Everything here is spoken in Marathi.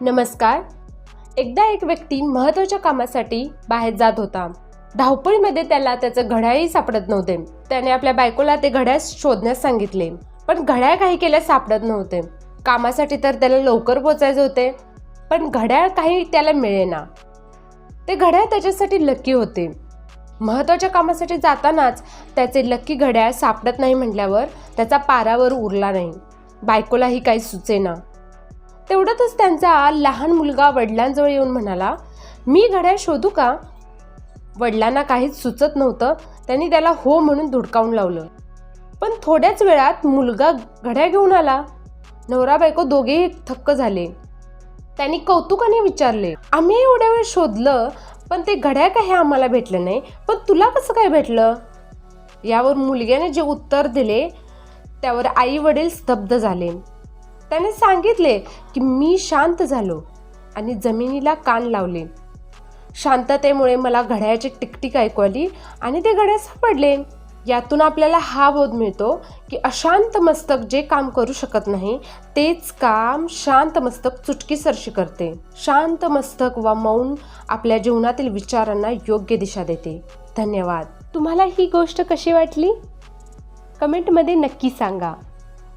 नमस्कार. एकदा एक व्यक्ती महत्त्वाच्या कामासाठी बाहेर जात होता. धावपळीमध्ये त्याला त्याचं घड्याळही सापडत नव्हते. त्याने आपल्या बायकोला ते घड्याळ शोधण्यास सांगितले. पण घड्याळ काही केल्यास सापडत नव्हते. कामासाठी तर त्याला लवकर पोचायचे होते. पण घड्याळ काही त्याला मिळेना. ते घड्याळ त्याच्यासाठी लकी होते. महत्त्वाच्या कामासाठी जातानाच त्याचे लकी घड्याळ सापडत नाही म्हटल्यावर त्याचा पारावर उरला नाही. बायकोलाही काही सुचेना. तेवढ्यातच त्यांचा लहान मुलगा वडिलांजवळ येऊन म्हणाला मी घड्याळ शोधू का? वडिलांना काहीच सुचत नव्हतं. त्यांनी त्याला हो म्हणून धुडकावून लावलं. पण थोड्याच वेळात मुलगा घड्याळ घेऊन आला. नवरा बायको दोघेही थक्क झाले. त्यांनी कौतुकाने विचारले आम्ही एवढ्या वेळ शोधलं पण ते घड्याळ काही आम्हाला भेटलं नाही? पण तुला कसं काय भेटलं? यावर मुलग्याने जे उत्तर दिले त्यावर आई वडील स्तब्ध झाले. त्याने सांगितले की मी शांत झालो आणि जमिनीला कान लावले. शांततेमुळे मला घड्याची टिकटिक ऐकू आली आणि ते घड्याळ सापडले. यातून आपल्याला हा बोध मिळतो की अशांत मस्तक जे काम करू शकत नाही तेच काम शांत मस्तक चुटकीसरशी करते. शांत मस्तक वा मौन आपल्या जीवनातील विचारांना योग्य दिशा देते. धन्यवाद. तुम्हाला ही गोष्ट कशी वाटली? कमेंटमध्ये नक्की सांगा.